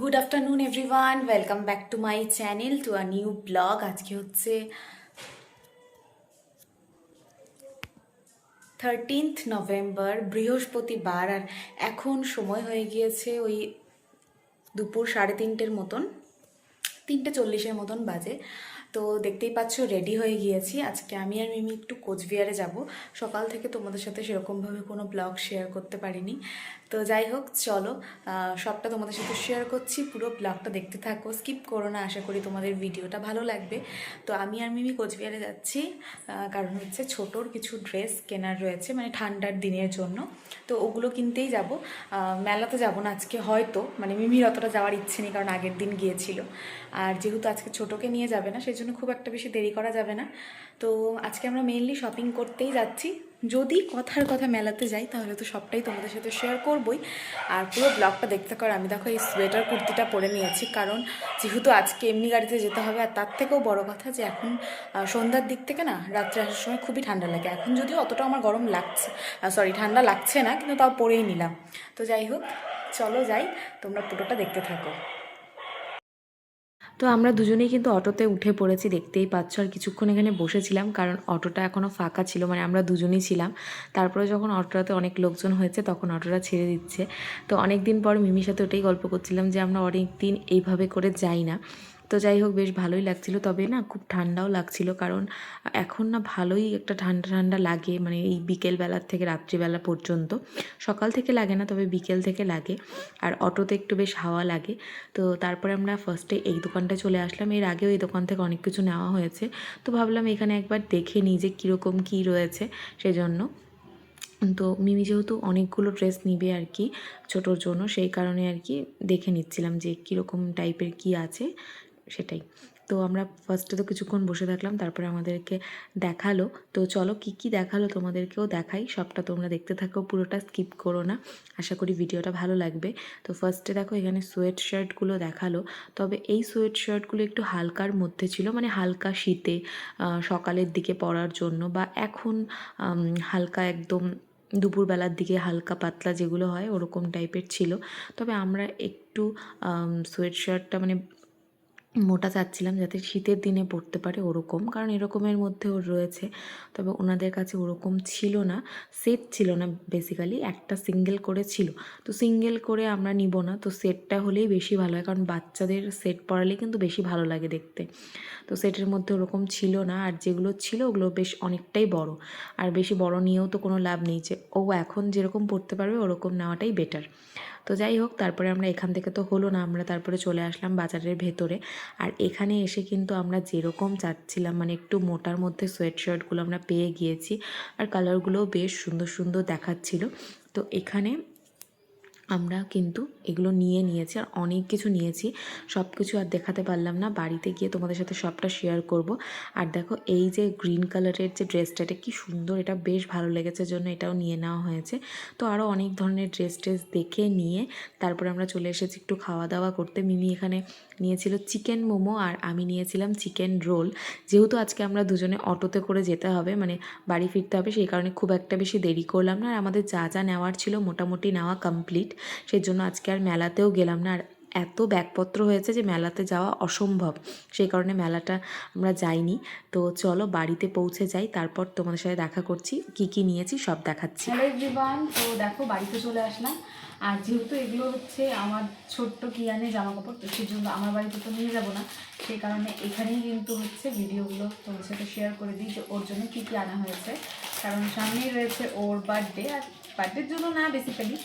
Good afternoon everyone welcome back to my channel to a new vlog আজকে হচ্ছে thirteenth November বৃহস্পতিবার, আর এখন সময় হয়ে গিয়েছে ওই দুপুর সাড়ে তিনটের মতন, তিনটে চল্লিশের মতন বাজে। তো দেখতেই পাচ্ছ রেডি হয়ে গিয়েছি। আজকে আমি আর মিমি একটু কোচবিহারে যাব। সকাল থেকে তোমাদের সাথে সেরকমভাবে কোনো ব্লগ শেয়ার করতে পারিনি। তো যাই হোক, চলো সবটা তোমাদের সাথে শেয়ার করছি, পুরো ব্লগটা দেখতে থাকো স্কিপ করো না, আশা করি তোমাদের ভিডিওটা ভালো লাগবে। তো আমি আর মিমি কোচবিহারে যাচ্ছি কারণ হচ্ছে ছোটোর কিছু ড্রেস কেনার রয়েছে মানে ঠান্ডার দিনের জন্য। তো ওগুলো কিনতেই যাব। মেলাতে যাব না আজকে, হয়তো মানে মিমির অতটা যাওয়ার ইচ্ছে নেই, কারণ আগের দিন গিয়েছিল। আর যেহেতু আজকে ছোটোকে নিয়ে যাবে না সেই জন্য খুব একটা বেশি দেরি করা যাবে না। তো আজকে আমরা মেনলি শপিং করতেই যাচ্ছি। যদি কথার কথা মেলাতে যাই, তাহলে তো সবটাই তোমাদের সাথে শেয়ার করবই। আর পুরো ব্লগটা দেখতে কর আমি দেখো এই সোয়েটার কুর্তিটা পরে নিয়েছি। কারণ যেহেতু আজকে এমনি গাড়িতে যেতে হবে, আর তার থেকেও বড় কথা যে এখন সন্ধ্যার দিক থেকে না, রাত্রে আসার সময় খুবই ঠান্ডা লাগে। এখন যদিও অতটা আমার গরম লাগছে সরি ঠান্ডা লাগছে না, কিন্তু তাও পরেই নিলাম। তো যাই হোক, চলো যাই, তোমরা পুরোটা দেখতে থাকো। তো আমরা দুজনেই কিন্তু অটোতে উঠে পড়েছি, দেখতেই পাচ্ছ। আর কিছুক্ষণ এখানে বসেছিলাম, কারণ অটোটা এখনও ফাঁকা ছিল মানে আমরা দুজনেই ছিলাম। তারপরে যখন অটোটাতে অনেক লোকজন হয়েছে, তখন অটোটা ছেড়ে দিচ্ছে। তো অনেক দিন পর মিমির সাথে ওটাই গল্প করছিলাম যে, আমরা অনেক দিন এইভাবে করে যাই না। তো যাই হোক, বেশ ভালোই লাগছিল। তবে না, খুব ঠান্ডাও লাগছিল কারণ এখন না ভালোই একটা ঠান্ডা ঠান্ডা লাগে মানে এই বিকেলবেলার থেকে রাত্রিবেলা পর্যন্ত। সকাল থেকে লাগে না, তবে বিকেল থেকে লাগে। আর অটোতে একটু বেশ হাওয়া লাগে। তো তারপরে আমরা ফার্স্টে এই দোকানটা চলে আসলাম। এর আগেও এই দোকান থেকে অনেক কিছু নেওয়া হয়েছে। তো ভাবলাম এখানে একবার দেখে নিই যে কীরকম কী রয়েছে সেজন্য। তো মিমি যেহেতু অনেকগুলো ড্রেস নিবে আর কি, ছোটোর জন্য, সেই কারণে আর কি দেখে নিচ্ছিলাম যে কীরকম টাইপের কি আছে। সেটাই। তো আমরা ফার্স্টে তো কিছুক্ষণ বসে থাকলাম, তারপরে আমাদেরকে দেখাল। তো চলো কি কি দেখাল তোমাদেরকেও দেখাই, সবটা তোমরা দেখতে থাকো, পুরোটা স্কিপ করো না। আশা করি ভিডিওটা ভালো লাগবে। তো ফার্স্টে দেখো এখানে সোয়েট শার্টগুলো দেখাল। তবে এই সোয়েট শার্টগুলো একটু হালকার মধ্যে ছিল মানে হালকা শীতে সকালের দিকে পরার জন্য বা এখন হালকা একদম দুপুরবেলার দিকে হালকা পাতলা যেগুলো হয় ওরকম টাইপের ছিল। তবে আমরা একটু সোয়েট শার্টটা মানে মোটা চাচ্ছিলাম যাতে শীতের দিনে পড়তে পারে ওরকম, কারণ এরকমের মধ্যে ওর রয়েছে। তবে ওনাদের কাছে ওরকম ছিল না, সেট ছিল না বেসিক্যালি একটা সিঙ্গেল করে ছিল। তো সিঙ্গেল করে আমরা নিব না, তো সেটটা হলেই বেশি ভালো হয়, কারণ বাচ্চাদের সেট পরালে কিন্তু বেশি ভালো লাগে দেখতে। তো সেটের মধ্যে ওরকম ছিল না, আর যেগুলো ছিল ওগুলো বেশ অনেকটাই বড়। আর বেশি বড় নিয়েও তো কোনো লাভ নেই যে, ও এখন যেরকম পড়তে পারবে ওরকম নেওয়াটাই বেটার তো যাই হোক, তারপরে আমরা এখান থেকে তো হলো না, আমরা তারপরে চলে আসলাম বাজারের ভেতরে। আর এখানে এসে কিন্তু আমরা যেরকম চাচ্ছিলাম মানে একটু মোটার মধ্যে সোয়েট শার্টগুলো আমরা পেয়ে গিয়েছি। আর কালারগুলোও বেশ সুন্দর সুন্দর দেখাচ্ছিল। তো এখানে আমরা কিন্তু এগুলো নিয়ে নিয়েছি আর অনেক কিছু নিয়েছি। সব কিছু আর দেখাতে পারলাম না। বাড়িতে গিয়ে তোমাদের সাথে সবটা শেয়ার করব। আর দেখো, এই যে গ্রিন কালারের যে ড্রেসটা এটা কি সুন্দর, এটা বেশ ভালো লেগেছে জন্য, এটাও নিয়ে নেওয়া হয়েছে। তো আরও অনেক ধরনের ড্রেস ট্রেস দেখে নিয়ে তারপরে আমরা চলে এসেছি একটু খাওয়া দাওয়া করতে। মিমি এখানে নিয়েছিল চিকেন মোমো আর আমি নিয়েছিলাম চিকেন রোল যেহেতু আজকে আমরা দুজনে অটোতে করে যেতে হবে মানে বাড়ি ফিরতে হবে, সেই কারণে খুব একটা বেশি দেরি করলাম না। আর আমাদের যা যা নেওয়ার ছিল মোটামুটি নেওয়া কমপ্লিট সেই জন্য আজকে আর মেলাতেও গেলাম না। আর এত ব্যাগপত্র হয়েছে যে মেলাতে যাওয়া অসম্ভব। সেই কারণে মেলাটা আমরা যাইনি। তো চলো বাড়িতে পৌঁছে যাই। তারপর তোমাদের সাথে দেখা করছি। কি কি নিয়েছি সব দেখাচ্ছি। হ্যালো এভরিওয়ান তো দেখো বাড়িতে চলে আসলাম। আর যেহেতু এগুলো হচ্ছে আমার ছোট্ট কিয়ানে জামা কাপড় তো সেই জন্য আমার বাড়িতে তো নিয়ে যাব না। সেই কারণে এখানেই কিন্তু হচ্ছে ভিডিওগুলো তোমাদের সাথে শেয়ার করে দিই যে ওর জন্য কী কী আনা হয়েছে। কারণ সামনেই রয়েছে ওর বার্থডে আর বার্থডের জন্য না বেসিক্যালি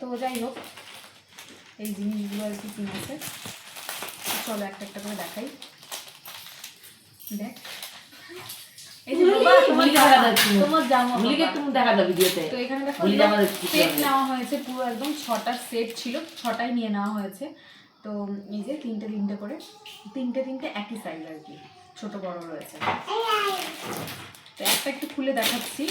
তো যাই হোক এই জিনিসগুলো আর কি কিনেছে। চলো একটা একটা করে দেখাই। দেখ। এই যে তো এখানে দেখো বলি যে আমাদের কি সেট নেওয়া হয়েছে পুরো একদম ছটার সেট ছিল ছটাই নিয়ে নেওয়া হয়েছে। তো এই যে তিনটে তিনটে করে তিনটে তিনটে একই সাইজ আর কি ছোট বড় রয়েছে। তো একটা একটু খুলে দেখাচ্ছি।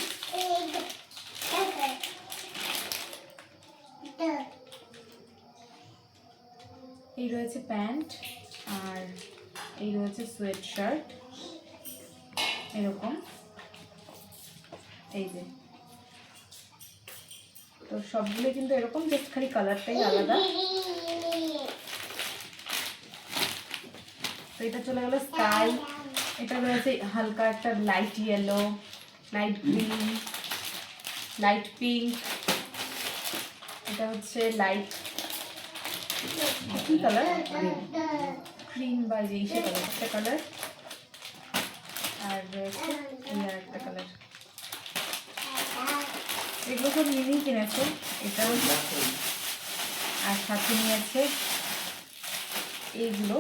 এই রয়েছে প্যান্ট আর এই রয়েছে সোয়েট শার্ট এরকম। এই যে। তো সবগুলো কিন্তু এরকম, জাস্ট খালি কালারটাই আলাদা। তো এটা চলে গেল স্কাই। এটা রয়েছে হালকা একটা light yellow light green light pink এটা হচ্ছে লাইট কি কালার গ্রিন বা যে ইসে কালার একটা কালার আর একটা কালার এগুলো সব কিনেছে? এটাও আর সাথে নিয়েছে এইগুলো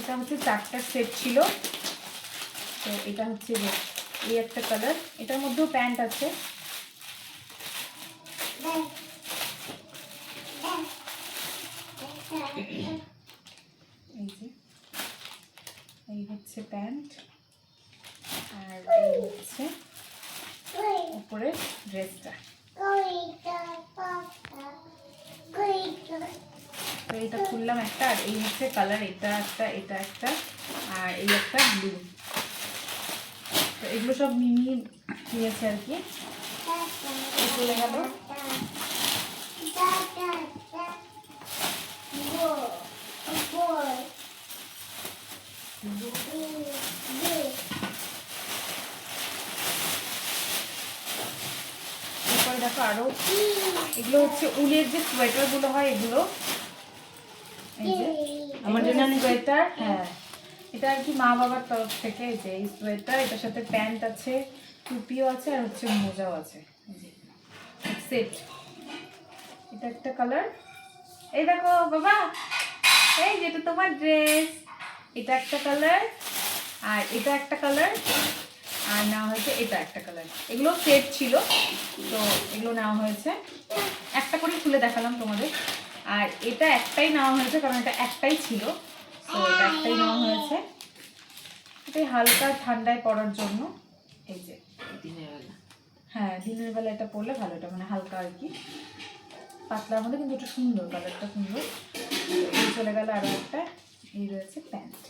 এটা হচ্ছে চারটা সেট ছিল। তো এটা হচ্ছে এই একটা কালার এটার মধ্যেও প্যান্ট আছে। এই এই হচ্ছে প্যান্ট, আর এই হচ্ছে উপরে ড্রেসটা। তো এটা খুললাম একটা, আর এই হচ্ছে কালার, এটা একটা এটা একটা, আর এই একটা ব্লু তো এগুলো সব মিমি নিয়েছে আর কি। চলে গেল। দেখো আরও। এগুলো হচ্ছে উলের যে সোয়েটারগুলো হয়, এগুলো। আমার জন্য সোয়েটার হ্যাঁ। এটা আর কি মা বাবার তরফ থেকে যে এই সোয়েটার এটার সাথে প্যান্ট আছে, টুপিও আছে, আর হচ্ছে মোজাও আছে। সেট এটা একটা কালার এই দেখো বাবা এই যেটা তোমার ড্রেস এটা একটা কালার আর এটা একটা কালার আর নেওয়া হয়েছে এটা একটা কালার এগুলো সেট ছিল তো এগুলো নেওয়া হয়েছে। একটা করে খুলে দেখালাম তোমাদের। আর এটা একটাই নেওয়া হয়েছে কারণ এটা একটাই ছিল। তো এটা একটাই নেওয়া হয়েছে। এটাই হালকা ঠান্ডায় পড়ার জন্য। এই যে দিনের বেলা। হ্যাঁ দিনের বেলা এটা পরলে ভালো এটা মানে হালকা আর কি। পাতলার মধ্যে কিন্তু এটা সুন্দর কালারটা সুন্দর। চলে গেল আরও একটা, এই রয়েছে প্যান্ট।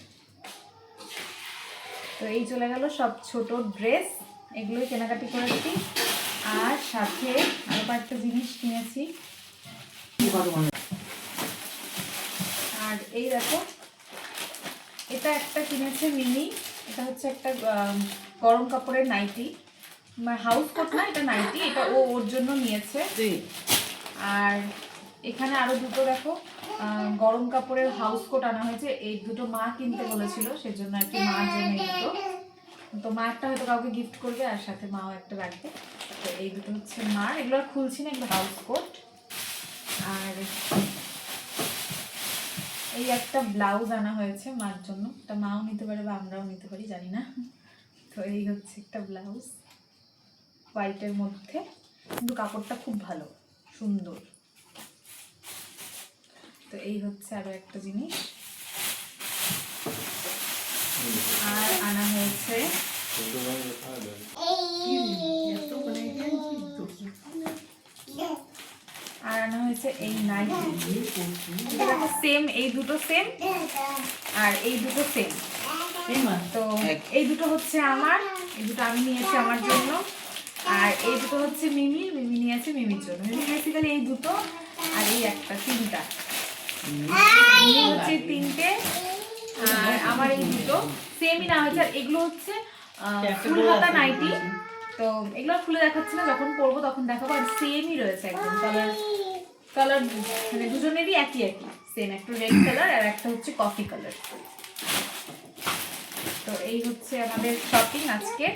তো এই চলে গেল সব ছোট ড্রেস, এগুলোই কেনাকাটি করেছি। আর সাথে আরও কয়েকটা জিনিস কিনেছি। আর এই দেখো, এটা একটা কিনেছে মিনি এটা হচ্ছে একটা গরম কাপড়ের নাইটি। হাউস কোট না, এটা নাইটি, এটা ও ওর জন্য নিয়েছে। আর এখানে আরও দুটো দেখো গরম কাপড়ের হাউস কোট আনা হয়েছে। এই দুটো মা কিনতে বলেছিল, সেজন্য আর কি জন্য এই দুটো। তো মা একটা হয়তো কাউকে গিফট করবে, আর সাথে মাও একটা রাখবে। তো এই দুটো হচ্ছে মা। এগুলো আর খুলছি না, এগুলো হাউস কোট আর এই একটা ব্লাউজ আনা হয়েছে মার জন্য। এটা মাও নিতে পারে বা আমরাও নিতে পারি, জানি না। তো এই হচ্ছে একটা ব্লাউজ হোয়াইটের মধ্যে। কিন্তু কাপড়টা খুব ভালো। সুন্দর। তো এই হচ্ছে আরও একটা জিনিস। আর আনা হয়েছে। আর আনা হয়েছে এই নাইটি। সেম এই দুটো সেম আর এই দুটো সেম। তো এই দুটো হচ্ছে আমার এই দুটো আমি নিয়েছি আমার জন্য। আর এই দুটো হচ্ছে মিমি মিমি নিয়ে আছে মিমির জন্য। মিমি বেসিক্যালি এই দুটো আর এই একটা তিনটা। হচ্ছে তিনটে আর আমার এই দুটো। সেমই না হয়েছে আর এগুলো হচ্ছে ফুল হাতা নাইটি। তো এগুলো খুলে দেখাচ্ছি না যখন পরবো তখন দেখাবো। আর সেমই রয়েছে একদম কালার কালার মানে দুজনেরই একই একই সেম একটা রেড কালার আর একটা হচ্ছে কফি কালার তো এই হচ্ছে আমাদের শপিং আজকে।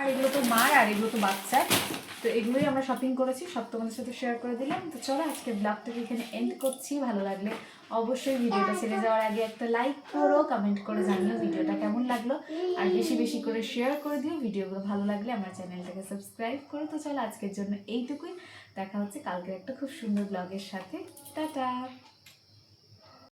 আর এগুলো তো মার আর এগুলো তো বাচ্চার তো এগুলোই আমরা শপিং করেছি, সব তোমাদের সাথে শেয়ার করে দিলাম। তো চলো আজকে ব্লগটাকে এখানে এন্ড করছি, ভালো লাগলে অবশ্যই ভিডিওটা ছেড়ে যাওয়ার আগে একটা লাইক করো কমেন্ট করে জানিও ভিডিওটা কেমন লাগল। আর বেশি বেশি করে শেয়ার করে দিও, ভিডিওগুলো ভালো লাগলে আমার চ্যানেলটাকে সাবস্ক্রাইব করো। তো চলো আজকের জন্য এইটুকুই। দেখা হচ্ছে কালকে একটা খুব সুন্দর ব্লগের সাথে। টাটা!